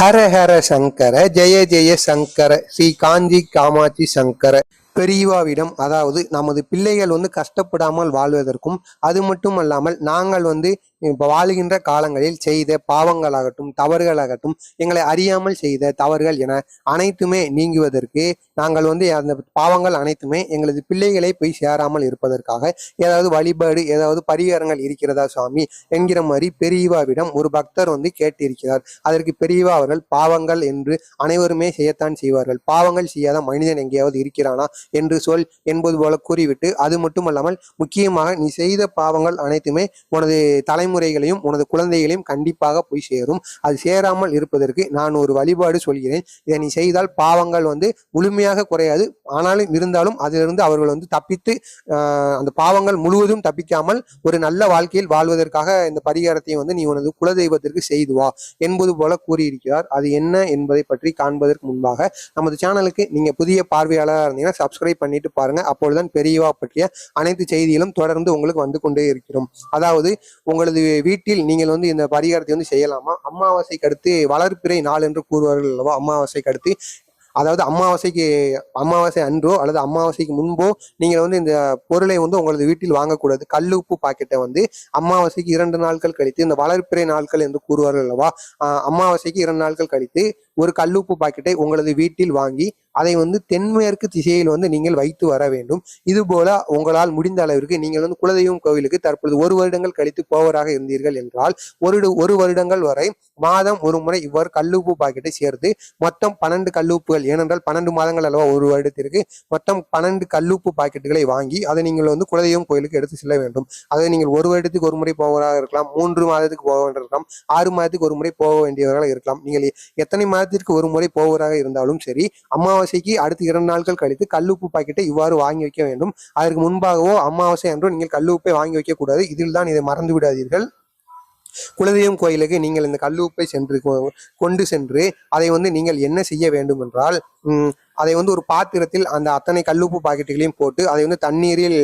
ஹர ஹர சங்கர ஜெய ஜெய சங்கர ஸ்ரீ காஞ்சி காமாட்சி சங்கர பெரியவாவிடம் அதாவது நமது பிள்ளைகள் வந்து கஷ்டப்படாமல் வாழ்வதற்கும் அது மட்டும் அல்லாமல் நாங்கள் வந்து இப்போ வாழுகின்ற காலங்களில் செய்த பாவங்களாகட்டும் தவறுகளாகட்டும் எங்களை அறியாமல் செய்த தவறுகள் என அனைத்துமே நீங்குவதற்கு நாங்கள் வந்து அந்த பாவங்கள் அனைத்துமே எங்களது பிள்ளைகளை போய் சேராமல் இருப்பதற்காக ஏதாவது வழிபாடு ஏதாவது பரிகாரங்கள் இருக்கிறதா சுவாமி? என்கிற மாதிரி பெரியவாவிடம் ஒரு பக்தர் வந்து கேட்டிருக்கிறார். அதற்கு பெரியவா அவர்கள் பாவங்கள் என்று அனைவருமே செய்யத்தான் செய்வார்கள். பாவங்கள் செய்யாத மனிதன் எங்கேயாவது இருக்கிறானா? என்று சொல் என்பது போல கூறிவிட்டு அது மட்டுமல்லாமல் முக்கியமாக நீ செய்த பாவங்கள் அனைத்துமே உனது தலைமுறைகளையும் உனது குழந்தைகளையும் கண்டிப்பாக போய் சேரும். அது சேராமல் இருப்பதற்கு நான் ஒரு வழிபாடு சொல்கிறேன். இதை நீ செய்தால் பாவங்கள் வந்து முழுமையாக குறையாது. ஆனாலும் இருந்தாலும் அதிலிருந்து அவர்கள் வந்து தப்பித்து அந்த பாவங்கள் முழுவதும் தப்பிக்காமல் ஒரு நல்ல வாழ்க்கையில் வாழ்வதற்காக இந்த பரிகாரத்தை வந்து நீ உனது குலதெய்வத்திற்கு செய்து வா என்பது போல கூறியிருக்கிறார். அது என்ன என்பதை பற்றி காண்பதற்கு முன்பாக நமது சேனலுக்கு நீங்க புதிய பார்வையாளராக இருந்தீங்கன்னா சப்ஸ்கிரைப் பண்ணிட்டு பாருங்க. அப்பொழுதுதான் பெரியவா பற்றிய அனைத்து செய்திகளும் தொடர்ந்து உங்களுக்கு வந்து கொண்டே இருக்கிறோம். அதாவது உங்களது வீட்டில் நீங்கள் வந்து இந்த பரிகாரத்தை வந்து செய்யலாமா? அமாவாசைக்கு அடுத்து வளர்ப்பிறை நாள் என்று கூறுவார்கள் அல்லவா? அமாவாசைக்கு அடுத்து அதாவது அமாவாசைக்கு அமாவாசை அன்றோ அல்லது அமாவாசைக்கு முன்போ நீங்கள் வந்து இந்த பொருளை வந்து உங்களது வீட்டில் வாங்கக்கூடாது. கல்லுப்பு பாக்கெட்டை வந்து அமாவாசைக்கு இரண்டு நாட்கள் கழித்து இந்த வளர்ப்பிறை நாட்கள் என்று கூறுவார்கள் அல்லவா? அமாவாசைக்கு இரண்டு நாட்கள் கழித்து ஒரு கல்லுப்பு பாக்கெட்டை உங்களது வீட்டில் வாங்கி அதை வந்து தென்மேற்கு திசையில் வந்து நீங்கள் வைத்து வர வேண்டும். இது போல உங்களால் முடிந்த அளவிற்கு நீங்கள் வந்து குலதெய்வம் கோவிலுக்கு தற்பொழுது ஒரு வருடங்கள் கழித்து போவராக இருந்தீர்கள் என்றால் ஒரு ஒரு வருடங்கள் வரை மாதம் ஒரு முறை இவ்வாறு கல்லுப்பு பாக்கெட்டை சேர்த்து மொத்தம் பன்னெண்டு கல்லுப்புகள் ஏனென்றால் பன்னெண்டு மாதங்கள் அல்லவா ஒரு வருடத்திற்கு மொத்தம் பன்னெண்டு கல்லுப்பு பாக்கெட்டுகளை வாங்கி அதை நீங்கள் வந்து குலதெய்வம் கோயிலுக்கு எடுத்து செல்ல வேண்டும். அதை நீங்கள் ஒரு வருடத்துக்கு ஒரு முறை போவதாக இருக்கலாம் மூன்று மாதத்துக்கு போக வேண்டியிருக்கலாம் ஆறு மாதத்துக்கு ஒரு முறை போக வேண்டியவர்களாக இருக்கலாம். நீங்கள் எத்தனை வாரத்திற்கு ஒரு முறை போவதாக இருந்தாலும் சரி அமாவாசைக்கு அடுத்த இரண்டு நாட்கள் கழித்து கல்லுப்பு பாக்கெட்டை இவ்வாறு வாங்கி வைக்க வேண்டும். அதற்கு முன்பாகவோ அமாவாசை அன்றோ நீங்கள் கல்லுப்பை வாங்கி வைக்கக்கூடாது. இதில் தான் இதை மறந்து விடாதீர்கள். குலதெய்வம் கோயிலுக்கு நீங்கள் இந்த கல்லுப்பை சென்று கொ- கொண்டு சென்று அதை வந்து நீங்கள் என்ன செய்ய வேண்டும் என்றால் அதை வந்து ஒரு பாத்திரத்தில் அந்த அத்தனை கல்லுப்பு பாக்கெட்டுகளையும் போட்டு அதை வந்து தண்ணீரில்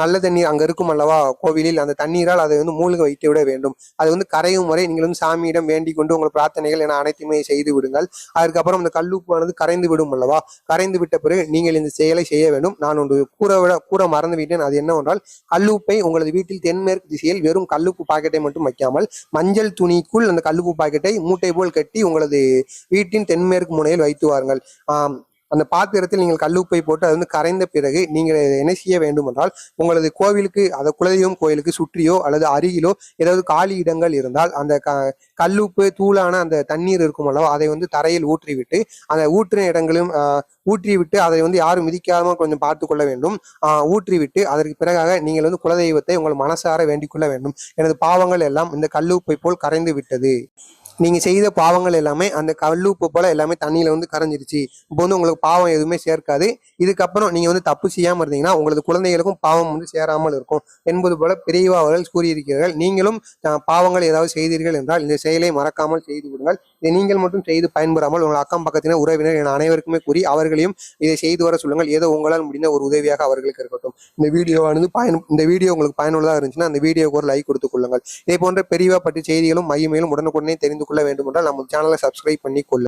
நல்ல தண்ணீர் அங்க இருக்கும் அல்லவா கோவிலில் அந்த தண்ணீரால் அதை வந்து மூழ்க வைத்து விட வேண்டும். அது வந்து கரையும் வரை நீங்கள் வந்து சாமியிடம் வேண்டிக் கொண்டு உங்கள் பிரார்த்தனைகள் என அனைத்துமே செய்து விடுங்கள். அதுக்கப்புறம் அந்த கல்லுப்பானது கரைந்து விடும் அல்லவா? கரைந்து விட்ட பிறகு நீங்கள் இந்த செயலை செய்ய வேண்டும். நான் ஒன்று கூற விட கூற மறந்து விட்டேன் அது என்னவென்றால் கல்லுப்பை உங்களது வீட்டில் தென்மேற்கு திசையில் வெறும் கல்லுப்பு பாக்கெட்டை மட்டும் வைக்காமல் மஞ்சள் துணிக்குள் அந்த கல்லுப்பு பாக்கெட்டை மூட்டை போல் கட்டி உங்களது வீட்டின் தென்மேற்கு முனையில் வைத்து வாருங்கள். அந்த பாத்திரத்தில் நீங்கள் கல்லுப்பை போட்டு அது வந்து கரைந்த பிறகு நீங்கள் என்ன செய்ய வேண்டும் என்றால் உங்களது கோவிலுக்கு அந்த குலதெய்வம் கோயிலுக்கு சுற்றியோ அல்லது அருகிலோ ஏதாவது காலி இடங்கள் இருந்தால் அந்த க கல்லுப்பு தூளான அந்த தண்ணீர் இருக்கும் அல்லவா அதை வந்து தரையில் ஊற்றிவிட்டு அந்த ஊற்றின இடங்களும் ஊற்றிவிட்டு அதை வந்து யாரும் மிதிக்காம கொஞ்சம் பார்த்து கொள்ள வேண்டும். ஊற்றிவிட்டு அதற்கு பிறகாக நீங்கள் வந்து குலதெய்வத்தை உங்கள் மனசார வேண்டிக் கொள்ள வேண்டும். எனது பாவங்கள் எல்லாம் இந்த கல்லுப்பை போல் கரைந்து விட்டது. நீங்க செய்த பாவங்கள் எல்லாமே அந்த கல்லுப்பு போல எல்லாமே தண்ணியில வந்து கரைஞ்சிருச்சு. இப்போ வந்து உங்களுக்கு பாவம் எதுவுமே சேர்க்காது. இதுக்கப்புறம் நீங்க வந்து தப்பு செய்யாம இருந்தீங்கன்னா உங்களது குழந்தைகளுக்கும் பாவம் வந்து சேராமல் இருக்கும். என்பது போல பெரியவா அவர்கள் கூறியிருக்கிறார்கள். நீங்களும் பாவங்கள் ஏதாவது செய்தீர்கள் என்றால் இந்த செயலை மறக்காமல் செய்து விடுங்கள். இதை நீங்கள் மட்டும் செய்து பயன்பெறாமல் உங்கள் அக்கம் பக்கத்தினர் உறவினர் என அனைவருக்குமே கூறி அவர்களையும் இதை செய்து வர சொல்லுங்கள். ஏதோ உங்களால் முடிந்த ஒரு உதவியாக அவர்களுக்கு இருக்கட்டும். இந்த வீடியோவானது பயன் இந்த வீடியோ உங்களுக்கு பயனுள்ளதாக இருந்துச்சுன்னா அந்த வீடியோக்கு ஒரு லைக் கொடுத்துக் கொள்ளுங்கள். இதே போன்ற பெரியவா பற்றி செய்திகளும் மையமேலும் உடனுக்குடனே தெரிந்து கொள்ள வேண்டும் என்றால் நம்ம சேனலை சப்ஸ்கிரைப் பண்ணி கொள்ளுங்கள்